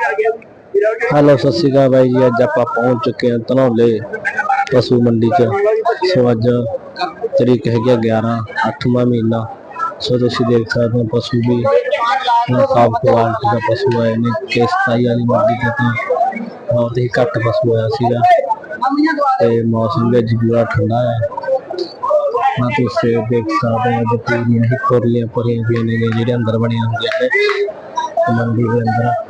Hello ਸਤਿ ਸ਼੍ਰੀ ਅਕਾਲ ਬਾਈ ਜੀ ਅੱਜ ਆਪਾਂ ਪਹੁੰਚ ਚੁੱਕੇ ਹਾਂ ਧਨੌਲੇ ਪਸ਼ੂ ਮੰਡੀ 'ਚ ਸੋ ਅੱਜ ਤਰੀਕ ਹੈਗੀ ਆ 11 8ਵਾਂ ਮਹੀਨਾ ਸੋ ਤੁਸੀਂ ਦੇਖ ਸਕਦੇ ਹੋ ਪਸ਼ੂ ਵੀ ਸਾਫ ਕੁਆਲਿਟੀ ਦਾ ਪਸ਼ੂ ਆਏ ਨੇ ਤੇ 27 ਵਾਲੀ ਮੰਡੀ ਤੇ ਤਾਂ ਬਹੁਤ ਹੀ ਘੱਟ ਪਸ਼ੂ ਆਇਆ ਸੀਗਾ ਤੇ ਮੌਸਮ ਵੀ ਅੱਜ ਪੂਰਾ ਠੰਡਾ ਹੈ ਨਾ ਤੁਸੀਂ ਦੇਖ ਸਕਦੇ ਹੋ ਕਿ ਪੂਰੀਆਂ ਹੀ ਖੁਰਲੀਆਂ ਭਰੀਆਂ ਹੋਈਆਂ ਨੇ ਜਿਹੜੇ ਅੰਦਰ ਬਣੀਆਂ ਹੁੰਦੀਆਂ ਨੇ ਮੰਡੀ ਦੇ ਅੰਦਰ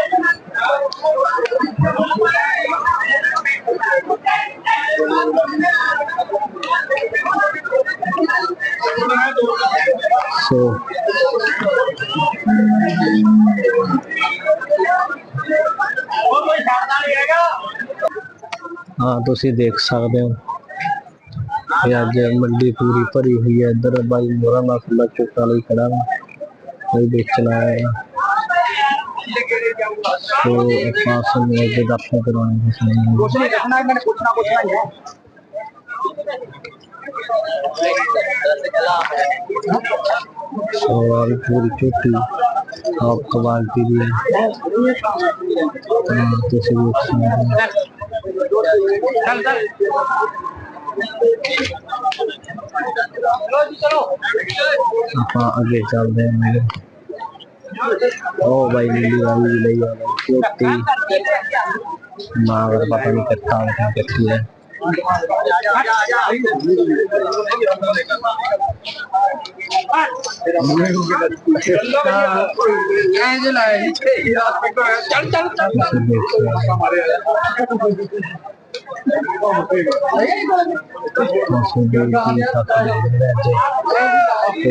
So हाँ तुम देख सकते हो। अज मंडी पूरी भरी हुई है। इधर भाई मोरा ना खुला चुका ले खड़ा कोई बेचना है। तो में करवाने कुछ नहीं कुछ कुछ नहीं सवाल पूरी छोटी आप कवाल के लिए। कैसे देख सकते आगे चल रहे हैं मेरे। ओ भाई लीली वाली ले भी ले छोटी माँ मगर पता नहीं करता लेकिन करती है। जा आ जा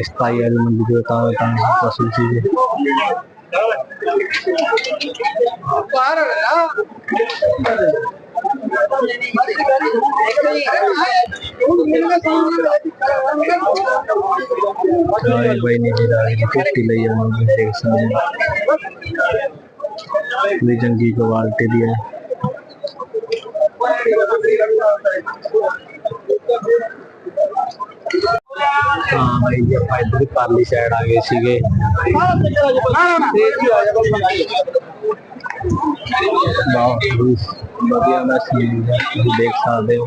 स्थायी मंडी के काम काम फसल चीज बाहर ना एक ही है रायल भाई ने जीता फिफ्टी लाई देख सकते हैं जंगी को वालते दिया हाँ भाई इधर पाली साइड आ गए सीगे बहुत बढ़िया मैच देख सकते हो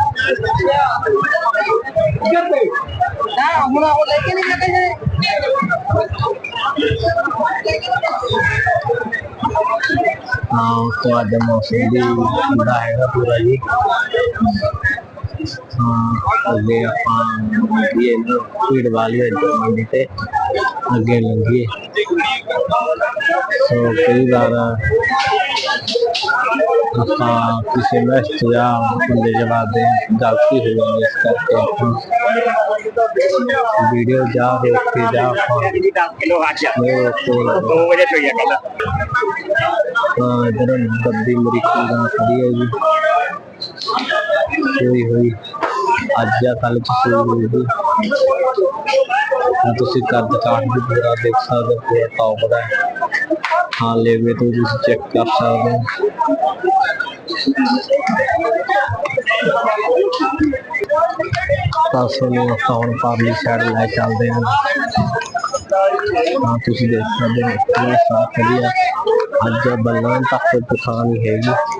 हमारा हाँ तो आज मौसम भी बड़ा है पूरा ही हाँ अगले आप ये भीड़ वाली है जो मंडी से ਅੱਗੇ ਲੰਘੀਏ ਸੋ ਕਈ ਵਾਰ ਆਪਾਂ ਕਿਸੇ ਮੈਸੇਜ ਜਾਂ ਬੰਦੇ ਜਵਾਬ ਦੇ ਗਲਤੀ ਹੋ ਜਾਂਦੀ ਹੈ, ਇਸ ਕਰਕੇ ਆਪਾਂ ਵੀਡੀਓ ਜਾ ਦੇਖ ਕੇ ਜਾ ਆਪਾਂ दस किलो आ गया ਮੇਰੇ ਕੋਲ दो बजे तो ये कल ਹਾਂ ਇਧਰ ਬੱਦੀ ਮੇਰੀ ਕੋਲ ਖੜੀ ਹੈ ਜੀ ਹੋਈ ਹੋਈ ਅੱਜ ਜਾਂ ਕੱਲ ਚ ਸੂਈ ਹੋਊਗੀ ਹੁਣ ਤੁਸੀਂ ਕੱਦ ਕਾਠ ਵੀ ਪੂਰਾ ਦੇਖ ਸਕਦੇ ਹੋ ਪੂਰਾ ਟੌਪ ਦਾ ਹੈ ਹਾਂ ਲੈਵੇ ਤੋਂ ਤੁਸੀਂ ਚੈੱਕ ਕਰ ਸਕਦੇ ਹੋ ਤਾਂ ਸਾਨੂੰ ਆਪਾਂ ਹੁਣ ਪਾਰਲੀ ਸਾਈਡ ਲੈ ਚੱਲਦੇ ਹਾਂ ਹਾਂ ਤੁਸੀਂ ਦੇਖ ਸਕਦੇ ਹੋ ਇਹ ਸਾਫ ਖੜੀ ਹੈ ਅੱਜ ਬੱਲਾਂ ਤੱਕ ਦੁਕਾਨ ਹੀ ਹੈਗੀ ਸੁਰੀਆਂ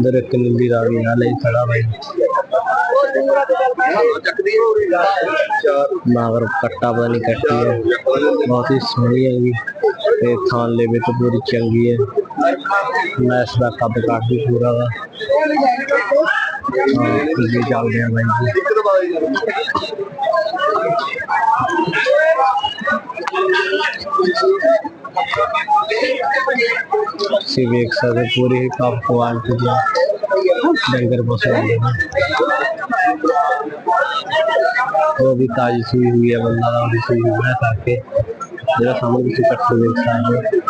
ਪੂਰਾ ਟੌਪ ਦਾ ਹੈ ਇਧਰ ਇੱਕ ਨੀਲੀ ਰਾਵੀ ਨਾਲ ਹੀ ਖੜਾ ਬਾਈ ਚੱਕਦੀ ਚਾਰ ਮਾਗਰ ਕੱਟਾ ਪਤਾ ਨਹੀਂ ਕੱਟੀ ਹੈ ਬਹੁਤ ਹੀ ਸੋਹਣੀ ਹੈ ਜੀ ਤੇ ਥਾਲੇ ਵਿੱਚ ਪੂਰੀ ਚੰਗੀ ਹੈ ਮੈਸ ਦਾ ਕੱਦ ਕਾਠ ਵੀ ਪੂਰਾ ਵਾ ਹਾਂ ਜੀ ਚੱਲਦੇ ਆ ਬਾਈ ਜੀ सी भी एक साथ पूरी ही आल के दिया। डंगर पसंद है। वो भी ताजी सुई हुई है, बंदा भी सुई हुई है ताकि जरा सामने किसी कट से देख सकते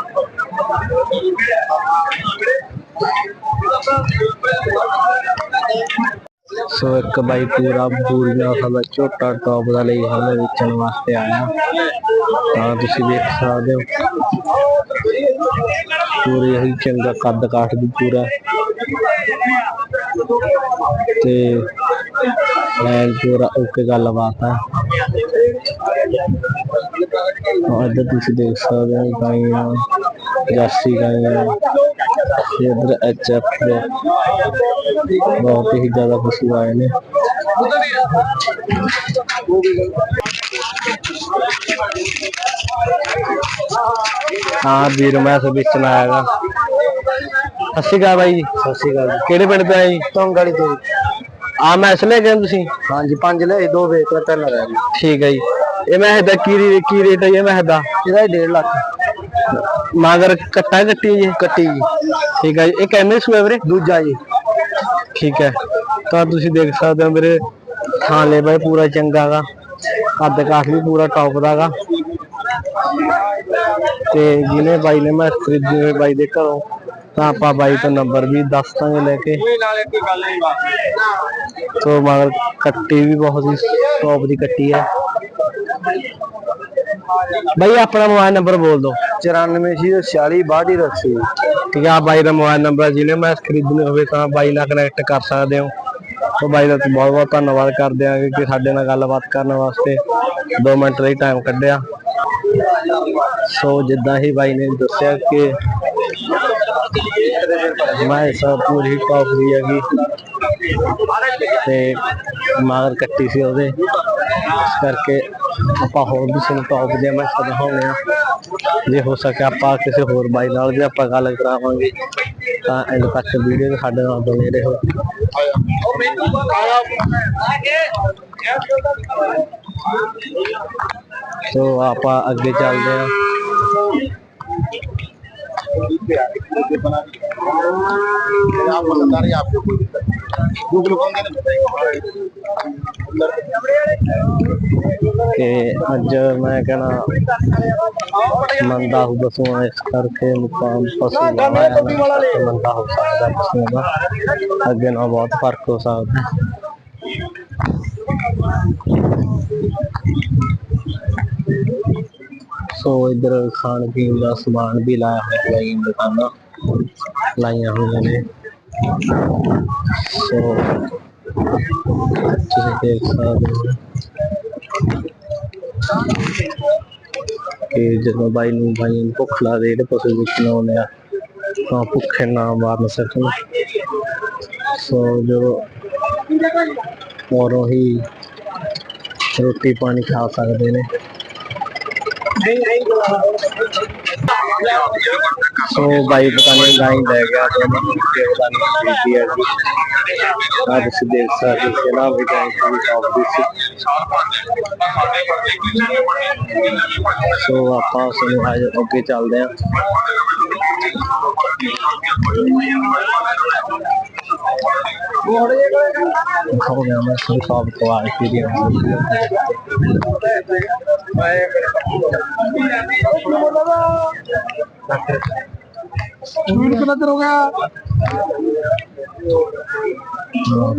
101 ਬਾਈ ਪੂਰਾ ਬੂਰੀਆ ਖਾਲਾ ਝੋਟਾ ਟੌਪ ਦਾ ਲਈ ਹਾਲੇ ਵੇਚਣ ਵਾਸਤੇ ਆਇਆ। ਤਾਂ ਤੁਸੀਂ ਵੇਖ ਸਕਦੇ ਹੋ। ਪੂਰੇ ਹੀ ਚੰਗਾ ਕੱਦ ਕਾਠ ਦੀ ਪੂਰਾ। ਤੇ ਲੈਣ ਪੂਰਾ ਓਕੇ ਗੱਲਬਾਤ ਆ ਅੱਜ ਤੁਸੀਂ ਦੇਖ ਸਕਦੇ ਹੋ ਗਾਈਆਂ ਜਾਸੀ ਗਾਈਆਂ ਤੇ ਇੱਧਰ ਐਚ ਐਫ ਦੇ ਬਹੁਤ ਹੀ ਜ਼ਿਆਦਾ ਪਸ਼ੂ ਆਏ ਨੇ। ਹਾਂ ਵੀਰ ਮੈਂ ਸੇ ਵੇਚਣ ਆਇਆਗਾ ਸਤਿ ਸ਼੍ਰੀ ਅਕਾਲ ਬਾਈ ਜੀ। ਸਤਿ ਸ਼੍ਰੀ ਅਕਾਲ ਕਿਹੜੇ ਪਿੰਡ ਤੋਂ ਆਏ ਜੀ? ਟੋਂਗਾਲੀ ਤੋਂ। ਆ ਮੈਚ ਲੈ ਗਏ ਤੁਸੀਂ? ਹਾਂਜੀ ਪੰਜ ਲੈ ਦੋ ਵੇਚ ਲੈ ਤਿੰਨ ਰਹਿ ਗਏ ਠੀਕ ਹੈ ਜੀ। ਇਹ ਮੈਂ ਦਾ ਕੀ ਕੀ ਰੇਟ ਹੈ ਇਹ ਮੈਂ ਦਾ ਇਹਦਾ? 1.5 ਲੱਖ। ਮਗਰ ਕੱਟਾ ਕੱਟੀ ਜੀ? ਕੱਟੀ ਜੀ। ਠੀਕ ਹੈ ਜੀ। ਇਹ ਕਿੰਨੇ ਸੂਏ ਵੀਰੇ? ਦੂਜਾ ਜੀ। ਠੀਕ ਹੈ। ਤਾਂ ਤੁਸੀਂ ਦੇਖ ਸਕਦੇ ਹੋ ਮੇਰੇ ਥਾਂ ਲੈ ਬਾਈ ਪੂਰਾ ਚੰਗਾ ਗਾ। ਕੱਦ ਕਾਠ ਵੀ ਪੂਰਾ ਟੌਪ ਦਾ ਗਾ। ਤੇ ਜਿਹਨੇ ਬਾਈ ਨੇ ਮੈਂ ਖਰੀਦੇ ਹੋਏ ਬਾਈ ਦੇ ਘਰੋਂ ਤਾਂ ਆਪਾਂ ਬਾਈ ਤੋਂ ਨੰਬਰ ਵੀ ਦੱਸ ਦਾਂਗੇ ਲੈ ਕੇ। ਕੋਈ ਨਾਲੇ ਕੋਈ ਗੱਲ ਨਹੀਂ ਬਾਤ ਸੋ ਮਗਰ ਕੱਟੀ ਵੀ ਬਹੁਤ ਹੀ ਟੌਪ ਦੀ ਕੱਟੀ ਹੈ। ਬਾਈ ਆਪਣਾ ਮੋਬਾਈਲ ਨੰਬਰ ਬੋਲ ਦਿਓ। 94 ਸੀ 46 62 ਰੱਖੀ ਠੀਕ ਹੈ ਆ ਬਾਈ ਦਾ ਮੋਬਾਈਲ ਨੰਬਰ ਜਿਹਨੇ ਮੈਂ ਖਰੀਦਣੇ ਹੋਵੇ ਤਾਂ ਬਾਈ ਨਾਲ ਕਨੈਕਟ ਕਰ ਸਕਦੇ ਹੋ। ਸੋ ਬਾਈ ਦਾ ਬਹੁਤ ਬਹੁਤ ਧੰਨਵਾਦ ਕਰਦੇ ਹਾਂ ਕਿ ਸਾਡੇ ਨਾਲ ਗੱਲਬਾਤ ਕਰਨ ਵਾਸਤੇ। 2 ਮਿੰਟ ਲਈ ਟਾਈਮ ਕੱਢਿਆ। ਸੋ ਜਿੱਦਾਂ ਹੀ ਬਾਈ ਨੇ ਦੱਸਿਆ ਕਿ ਮੈਂ ਸਭ ਪੂਰੀ ਦੀ ਹੈਗੀ। ਤੇ ਮਾਗਰ ਕੱਟੀ ਸੀ ਉਹਦੇ। ਇਸ ਕਰਕੇ ਆਪਾਂ ਹੋਰ ਵੀ ਸਾਨੂੰ ਟੌਪ ਦੇ ਮੈਂ ਦਿਖਾਉਂਦੇ ਆ ਜੇ ਹੋ ਸਕੇ ਆਪਾਂ ਕਿਸੇ ਹੋਰ ਬਾਈ ਨਾਲ ਵੀ ਆਪਾਂ ਗੱਲ ਕਰਾਵਾਂਗੇ ਤਾਂ ਐਂਡ ਤੱਕ ਵੀਡੀਓ ਦੇ ਸਾਡੇ ਨਾਲ ਬਣੇ ਰਹੋ ਸੋ ਆਪਾਂ ਅੱਗੇ ਚੱਲਦੇ ਆ आप बता रही आपको कोई गूगल ਕਿ ਅੱਜ ਮੈਂ ਕਹਣਾ ਮੰਦਾ ਹੋ ਬਸੂਆ ਇਸ ਕਰਕੇ ਮੁਕਾਮ ਪਸੂ ਮੰਦਾ ਹੋ ਸਕਦਾ ਪਸੂ ਦਾ। ਅੱਗੇ ਨਾਲ ਬਹੁਤ ਫ਼ਰਕ ਹੋ ਸਕਦਾ ਸੋ ਇਧਰ ਖਾਣ ਪੀਣ ਦਾ ਸਮਾਨ ਵੀ ਲਾਇਆ ਹੋਇਆ ਹੈ ਦੁਕਾਨਾਂ ਲਾਈਆਂ ਹੋਈਆਂ ਨੇ। ਸੋ ਤੁਸੀਂ ਦੇਖ ਸਕਦੇ ਹੋ ਕਿ ਜਦੋਂ ਬਾਈ ਨੂੰ ਬਾਈ ਨੂੰ ਭੁੱਖ ਲੱਗਦੀ ਜਿਹੜੇ ਪਸ਼ੂ ਵੇਚਣ ਆਉਂਦੇ ਆ, ਤਾਂ ਭੁੱਖੇ ਨਾ ਮਾਰਨ ਸਕਣ। ਸੋ ਜਦੋਂ ਔਰੋਂ ਹੀ ਰੋਟੀ ਪਾਣੀ ਖਾ ਸਕਦੇ ਨੇ। ਸੋ ਬਾਈ ਪਤਾ ਨਹੀਂ ਗਾਈ ਲੈ ਗਿਆ ਤੇ ਉਹਨਾਂ ਨੂੰ ਕਿ ਪਤਾ ਨਹੀਂ ਖਰੀਦੀ ਹੈ ਜੀ। ਆਹ ਤੁਸੀਂ ਦੇਖ ਸਕਦੇ ਹੋ ਕਿ ਨਾ ਵੀ ਗਾਈ ਦੀ ਟੌਪ ਦੀ ਸੀ। ਸੋ ਆਪਾਂ ਸਾਨੂੰ ਹਜੇ ਅੱਗੇ ਚੱਲਦੇ ਹਾਂ। हो गया मैं सुन सब को आ के दिया स्टूडेंट कितना देर हो गया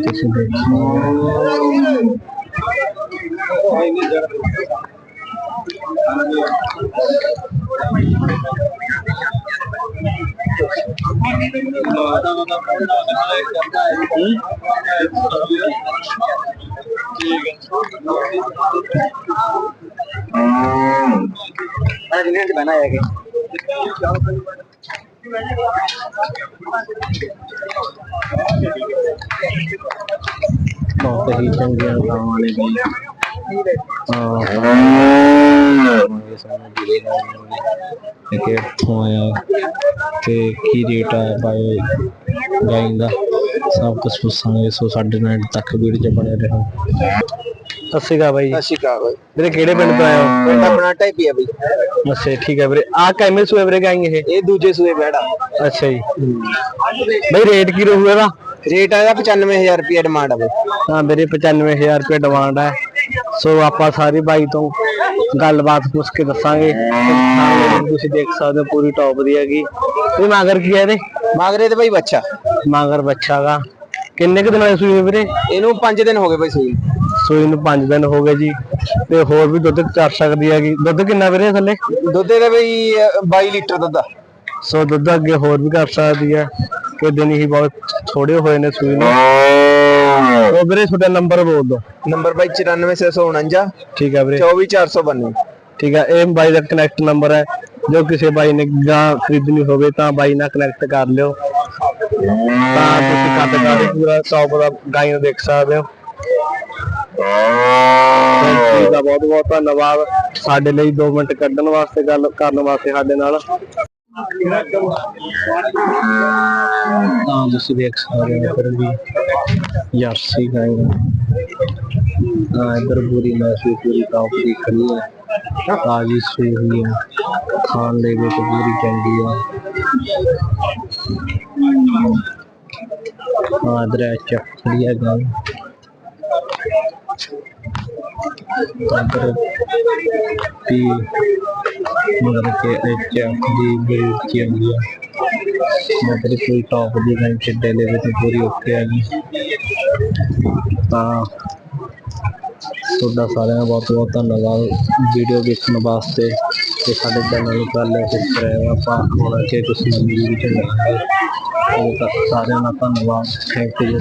कैसे देखिए Mana sini di mana ya, Ki? Mau. Oh, ਕਿ ਇੱਥੋਂ ਆਇਆ ਤੇ ਕੀ ਰੇਟ ਆ ਬਾਈ ਗਾਈਂ ਦਾ ਸਭ ਕੁਝ ਪੁੱਛਾਂਗੇ। ਸੋ ਸਾਡੇ ਨਾਲ ਤੱਕ ਵੀਡੀਓ ਚ ਬਣੇ ਰਹੋ। ਸਤਿ ਸ਼੍ਰੀ ਅਕਾਲ ਬਾਈ ਸਤਿ ਸ਼੍ਰੀ ਅਕਾਲ ਬਾਈ। ਵੀਰੇ ਕਿਹੜੇ ਪਿੰਡ ਤੋਂ ਆਏ ਹੋ? ਪਿੰਡ ਆਪਣਾ ਟਾਈਪੀ ਆ ਬਈ। ਅੱਛਾ ਠੀਕ ਹੈ ਵੀਰੇ। ਆ ਕਿਵੇਂ ਸੂਏ ਵੀਰੇ ਗਾਈਂ ਇਹ? ਇਹ ਦੂਜੇ ਸੂਏ ਬੈੜਾ। ਅੱਛਾ ਜੀ। ਬਈ ਰੇਟ ਕੀ ਰਹੂਗਾ ਇਹਦਾ? ਰੇਟ ਆਇਆ 95000 ਰੁਪਏ ਡਿਮਾਂਡ ਆ ਬਈ। ਤਾਂ ਮੇਰੇ 95000 ਰੁਪਏ ਡਿਮਾਂਡ ਹੈ ਸੋ ਆਪਾਂ ਸਾਰੇ ਬਾਈ ਤੋਂ ਗੱਲਬਾਤ ਪੁੱਛ ਕੇ ਦੱਸਾਂਗੇ। ਤੁਸੀਂ ਦੇਖ ਸਕਦੇ ਹੋ ਪੂਰੀ ਟੌਪ ਦੀ ਹੈਗੀ। ਇਹ ਮਾਗਰ ਕੀ ਹੈ ਇਹਦੇ? ਮਾਗਰੇ ਤੇ ਬਈ ਬੱਚਾ। ਮਾਗਰ ਬੱਚਾ ਗਾ। ਕਿੰਨੇ ਕੁ ਦਿਨਾਂ ਦੀ ਸੂਈ ਵੀਰੇ? ਇਹਨੂੰ 5 ਦਿਨ ਹੋ ਗਏ ਬਈ ਸੂਈ ਸੂਈ ਨੂੰ 5 ਦਿਨ ਹੋ ਗਏ ਜੀ। ਤੇ ਹੋਰ ਵੀ ਦੁੱਧ ਚਰ ਸਕਦੀ ਹੈਗੀ। ਦੁੱਧ ਕਿੰਨਾ ਵੀਰੇ ਥੱਲੇ? ਦੁੱਧ ਇਹਦਾ ਬਈ ਅਹ, 22 ਲੀਟਰ ਦੁੱਧ ਆ। ਸੋ ਦੁੱਧ ਅੱਗੇ ਹੋਰ ਵੀ ਕਰ ਸਕਦੀ ਹੈ ਕਿ ਦਿਨ ਹੀ ਬਹੁਤ ਥੋੜੇ ਹੋਏ ਨੇ ਸੂਈ ਨੂੰ। ਉਹ ਵੀਰੇ ਤੁਹਾਡਾ ਨੰਬਰ ਬੋਲ ਦਿਓ। ਨੰਬਰ ਬਾਈ 94649 ਠੀਕ ਹੈ ਵੀਰੇ। 24492 ਠੀਕ ਹੈ ਇਹ ਬਾਈ ਦਾ ਕਨੈਕਟ ਨੰਬਰ ਹੈ। ਜੋ ਕਿਸੇ ਬਾਈ ਨੇ ਗਾਂ ਖਰੀਦਣੀ ਹੋਵੇ ਤਾਂ ਬਾਈ ਨਾਲ ਕਨੈਕਟ ਕਰ ਲਿਓ। ਤਾਂ ਤੁਸੀਂ ਕੱਦ ਕਾਠ ਪੂਰਾ ਟੌਪ ਦਾ ਗਾਈ ਨੂੰ ਦੇਖ ਸਕਦੇ ਹੋ। ਦਾ ਬਹੁਤ ਬਹੁਤ ਧੰਨਵਾਦ। ਸਾਡੇ ਲਈ 2 ਮਿੰਟ ਕੱਢਣ ਵਾਸਤੇ ਗੱਲ ਕਰਨ ਵਾਸਤੇ ਸਾਡੇ ਨਾਲ। ਤਾਂ ਤੁਸੀਂ ਦੇਖ ਸਕਦੇ ਹੋ। ਫਿਰ ਵੀ जर्सी गाय हाँ, इधर पूरी मैसी पूरी काफरी खड़ी है। आज ही सो हुई है। खान ले गए तो पूरी कैंडी है। हाँ इधर चक खड़ी है गाय मतलब मतलब कोई टॉप दी गई ले गए तो पूरी ओके आ गई ਤਾਂ ਤੁਹਾਡਾ ਸਾਰਿਆਂ ਦਾ ਬਹੁਤ ਬਹੁਤ ਧੰਨਵਾਦ ਵੀਡੀਓ ਦੇਖਣ ਵਾਸਤੇ ਤੇ ਸਾਡੇ ਚੈਨਲ ਨੂੰ ਕਰ ਲਿਆ ਸਬਸਕ੍ਰਾਈਬ ਆਪਾਂ ਹੁਣ ਅੱਗੇ ਕੁਝ ਨਵੀਂ ਵੀਡੀਓ ਚ ਮਿਲਾਂਗੇ ਉਦੋਂ ਤੱਕ ਸਾਰਿਆਂ ਦਾ ਧੰਨਵਾਦ। Thank you